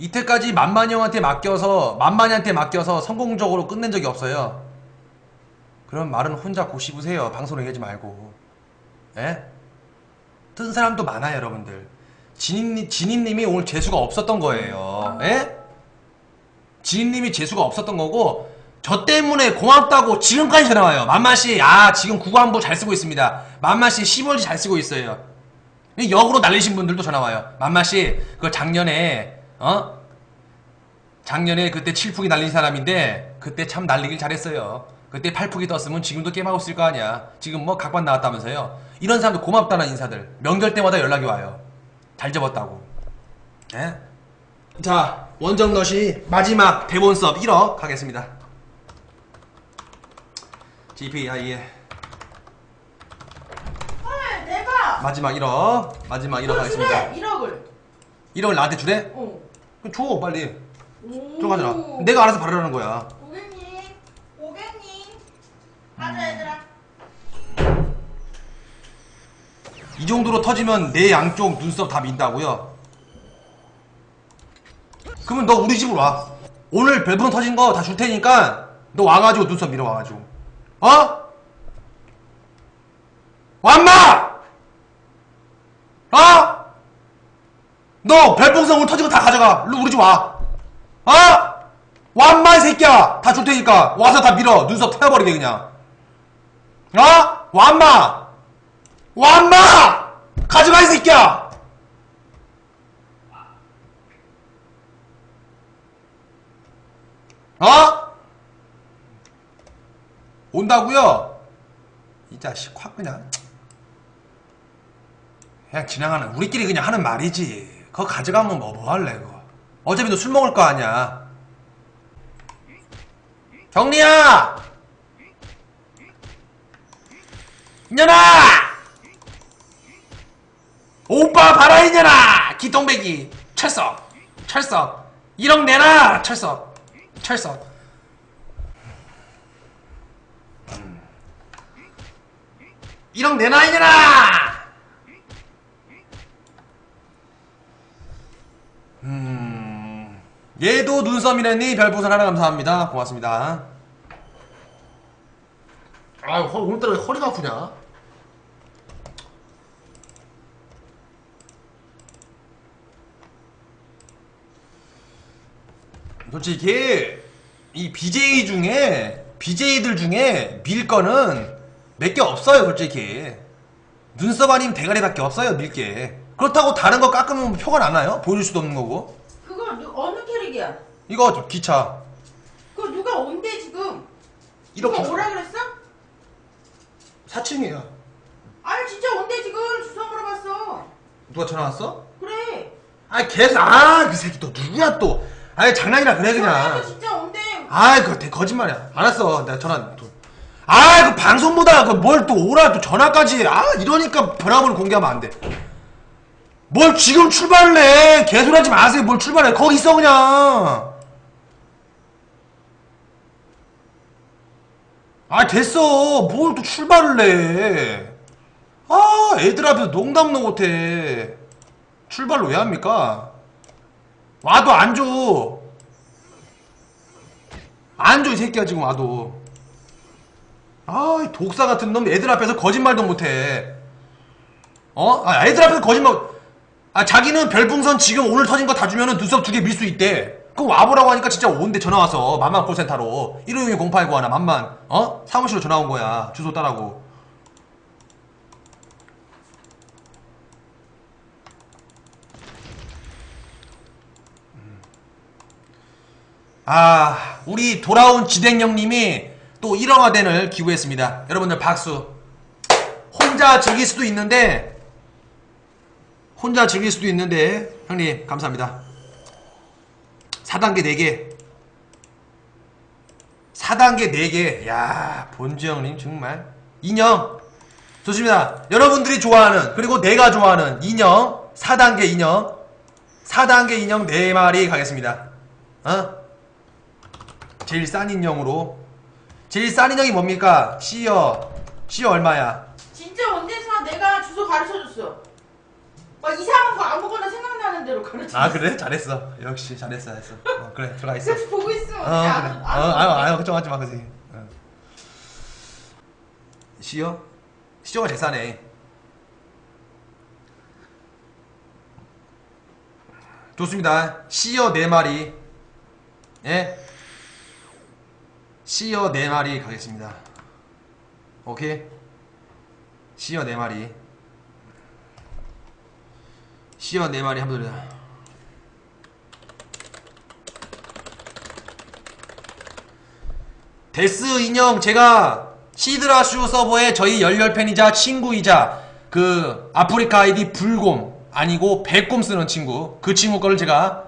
이때까지 만만이 형한테 맡겨서 만만이한테 맡겨서 성공적으로 끝낸 적이 없어요. 그런 말은 혼자 고씹으세요. 방송을 얘기하지 말고. 예? 뜬 사람도 많아요, 여러분들. 진인, 진인님이 오늘 재수가 없었던 거예요. 예? 진인님이 재수가 없었던 거고, 저 때문에 고맙다고 지금까지 전화 와요. 만만씨, 아, 지금 국어한부 잘 쓰고 있습니다. 만만씨 10월지 잘 쓰고 있어요. 이 역으로 날리신 분들도 전화 와요. 만만씨, 그 작년에, 어? 작년에 그때 칠풍이 날린 사람인데, 그때 참 날리길 잘했어요. 그때 팔풍이 떴으면 지금도 게임하고 있을 거 아니야. 지금 뭐 각반 나왔다면서요. 이런 사람들 고맙다는 인사들. 명절 때마다 연락이 와요. 잘 접었다고. 예? 자, 원정넛이 마지막 대본 수업 1억 가겠습니다. GPI에 헐 대박 마지막 1억. 마지막 1억 가겠습니다. 1억을 1억을 나한테 주래? 어. 그럼 줘, 빨리. 오. 들어가잖아. 내가 알아서 바르라는 거야. 고객님 고객님 가자 얘들아 이 정도로 터지면 내 양쪽 눈썹 다 민다고요? 그러면 너 우리 집으로 와. 오늘 별풍 터진 거 다 줄 테니까 너 와가지고 눈썹 밀어 와가지고. 어? 완마! 어? 너 별풍선 오늘 거다 가져가. 우리 집 와. 어? 완마 이 새끼야. 다 줄 테니까 와서 다 밀어. 눈썹 태워버리게 그냥. 어? 완마! 완마! 가져가 이 새끼야! 어? 온다고요? 이 자식 확 그냥 그냥 지나가는 우리끼리 그냥 하는 말이지 그거 가져가면 뭐, 뭐 할래 그거 어차피 너 술 먹을 거 아니야 경리야! 이년아! 오빠 봐라 이년아! 기똥배기 철석 철석 1억 내놔 철석 철석 음. 1억 내놔 이년아! 음... 얘도 눈썹이라니? 별풍선 하나 감사합니다. 고맙습니다. 아 오늘따라 왜 허리가 아프냐? 솔직히 이 BJ 중에 BJ들 중에 밀 거는 몇 개 없어요 솔직히. 눈썹 아니면 대가리밖에 없어요 밀게 그렇다고 다른 거 깎으면 표가 나나요? 보여줄 수도 없는 거고. 그거 누, 어느 캐릭이야? 이거 저 기차. 그거 누가 온대 지금? 이렇게 누가 오라 그랬어? 4층이에요 아니 진짜 온대 지금. 주소 물어봤어. 누가 전화 왔어? 그래. 아이 계속 아그 새끼 또 누구야 또. 아이 장난이라 그래 그냥. 진짜 온대. 아이 그거 대- 거짓말이야. 알았어. 내가 전화 또. 아이 그 방송보다 그 뭘 또 오라 또 전화까지. 아 이러니까 전화번호 공개하면 안 돼 뭘 지금 출발을 해 개소리하지 마세요 뭘 출발해 거기 있어 그냥 아 됐어 뭘 또 출발을 해 아 애들 앞에서 농담도 못해 출발을 왜 합니까 와도 안 줘. 안 줘, 이 새끼야, 지금 와도. 아, 이 독사 같은 놈 애들 앞에서 거짓말도 못해. 어? 아, 애들 앞에서 거짓말. 아, 자기는 별풍선 지금 오늘 터진 거 다 주면은 눈썹 두 개 밀 수 있대. 그럼 와보라고 하니까 진짜 온대 전화 와서 만만 콜센터로 152 089 하나 만만 어? 사무실로 전화 온 거야 주소 따라고 아, 우리 돌아온 지댕령님이 또 1억화된을 기부했습니다. 여러분들 박수. 혼자 즐길 수도 있는데, 혼자 즐길 수도 있는데, 형님, 감사합니다. 4단계 4개. 4단계 4개. 야 본주 형님, 정말. 인형. 좋습니다. 여러분들이 좋아하는, 그리고 내가 좋아하는 인형, 4단계 인형, 4단계 인형 4마리 가겠습니다. 어? 제일 싼 인형으로 제일 싼 인형이 뭡니까? C여 C여 얼마야? 진짜 온대서 내가 주소 가르쳐줬어 막막 이상한 거 아무거나 생각나는 대로 가르쳐. 아 그래? 잘했어. 역시 잘했어 잘했어. 어, 그래 들어가 있어. 그래서 보고 있으면 어. 그래. 안- 어 안- 아유 아유 걱정하지 마 그지? 어. 시어? 시어가 싸네. 좋습니다. 시어 네 마리. 예? 시어 네 마리 가겠습니다. 오케이? 시어 네 마리 시어 네 마리 돌려 데스 인형 제가 시드라슈 서버의 저희 열렬팬이자 친구이자 그 아프리카 아이디 불곰 아니고 백곰 쓰는 친구 그 친구 거를 제가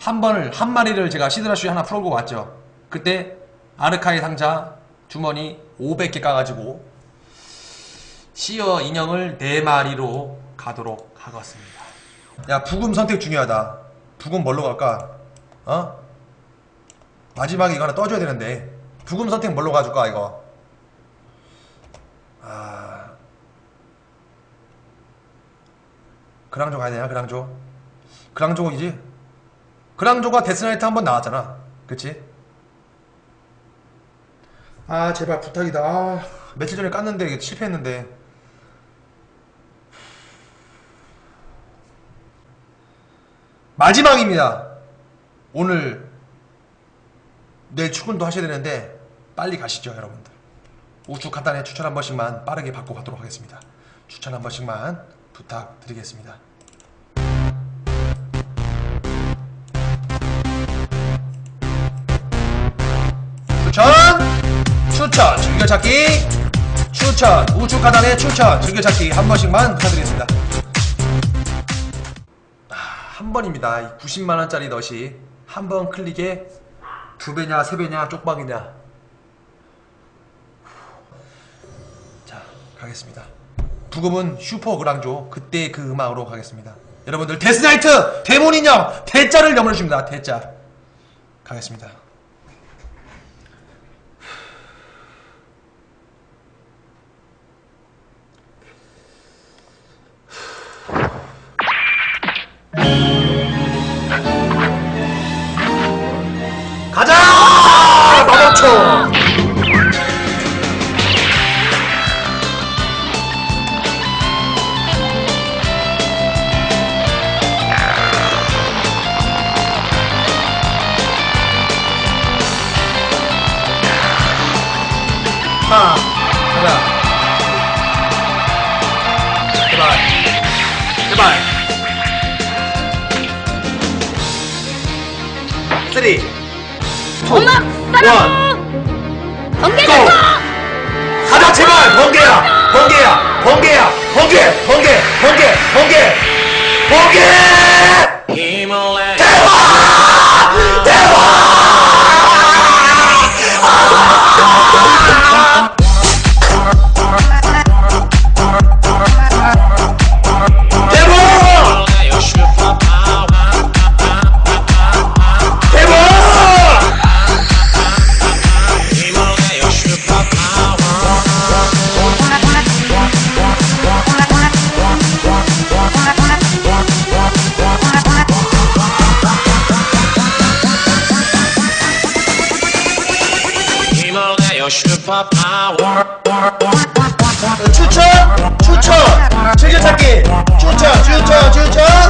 한 번을 한 마리를 제가 시드라슈에 하나 풀고 왔죠. 그때 아르카의 상자 주머니 500개 까가지고 시어 인형을 4마리로 가도록 하겠습니다 야 부금 선택 중요하다. 부금 뭘로 갈까? 어? 마지막에 이거 하나 떠줘야 되는데. 부금 선택 뭘로 가줄까 이거? 아. 그랑조 가야 되나 그랑조? 그랑조이지? 그랑조가 데스나이트 한 번 나왔잖아. 그치? 아 제발 부탁이다. 아, 며칠 전에 깠는데 이게 실패했는데 마지막입니다. 오늘 내일 출근도 하셔야 되는데 빨리 가시죠 여러분들. 우측 하단에 추천 한 번씩만 빠르게 받고 가도록 하겠습니다. 추천 한 번씩만 부탁드리겠습니다. 추천 추천 즐겨찾기. 추천 우측 하단에 추천 즐겨찾기 한 번씩만 부탁드리겠습니다. 아, 한 번입니다. 이 90만원짜리 넛이 한 번 클릭에 두 배냐 세 배냐 쪽박이냐. 자 가겠습니다. 부금은 슈퍼 그랑조 그때 그 음악으로 가겠습니다. 여러분들 데스나이트 데몬 인형 대자를 염려줍니다. 대자. 가겠습니다 3 2 엄마 따라 번개 잡고 가자 제발! 아, 번개야! 아, 번개야! 번개야! 번개! 번개! 번개! 번개! 번개! 힘을 내. 추천 추천. 즐겨찾기. 추천 추천 추천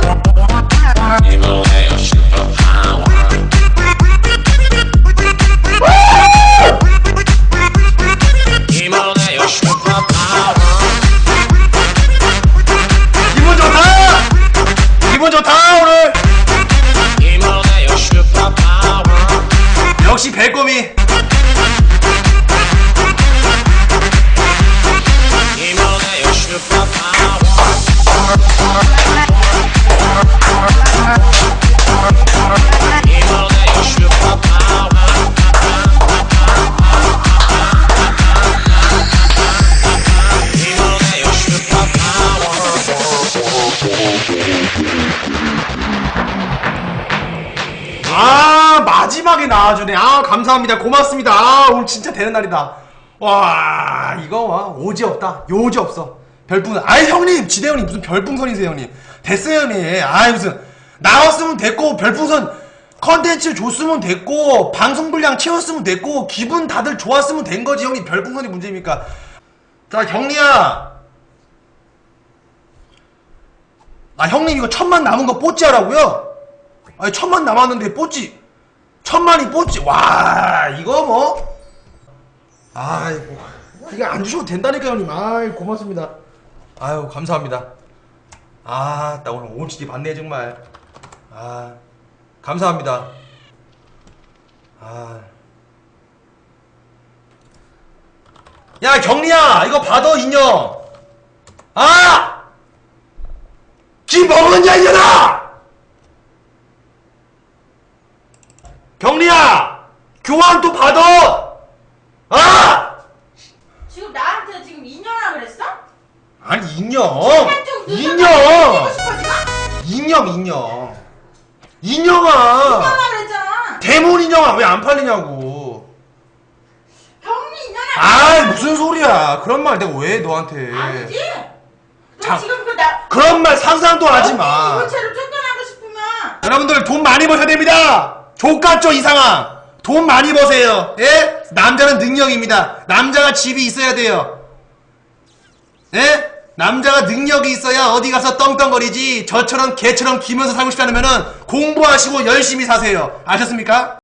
아 마지막에 나와주네 아 감사합니다 고맙습니다 아 오늘 진짜 되는 날이다 와 이거 와 오지 없다 요지 없어 별풍선. 아이 형님 지대 형님 무슨 별풍선이세요 형님. 됐어요 형님. 아이 무슨 나왔으면 됐고 별풍선 컨텐츠 줬으면 됐고 방송 분량 채웠으면 됐고 기분 다들 좋았으면 된 거지 형님 별풍선이 문제입니까? 자 경리야. 아 형님 이거 천만 남은 거 뽀찌 하라고요? 아니 천만 남았는데 뽀찌. 천만이 뽀찌. 와 이거 뭐. 아이고. 이거 안 주셔도 된다니까 형님. 아이 고맙습니다. 아유 감사합니다. 아나 오늘 오지게 받네 정말. 아 감사합니다. 아 야 경리야 이거 받아 인형. 아! 기 먹었냐 이년아! 경리야! 교환 또 받아! 아! 지금 나한테 지금 인연아 그랬어? 아니 인형! 한쪽 눈썹 인형! 고 싶어 지금? 인형 인형 인형아! 인연아 그랬잖아. 대문 인형아 왜 안 팔리냐고 형이 인연아. 아 무슨 소리야 그런 말 내가 왜 너한테 아니지? 너 자, 지금 그나 그런 말 상상도 하지 마 이거채로 쫓겨나고 싶으면 여러분들 돈 많이 버셔야 됩니다. 족같죠 이 상황. 돈 많이 버세요. 예? 남자는 능력입니다. 남자가 집이 있어야 돼요. 예? 남자가 능력이 있어야 어디 가서 떵떵거리지 저처럼 개처럼 기면서 살고 싶지 않으면 공부하시고 열심히 사세요. 아셨습니까?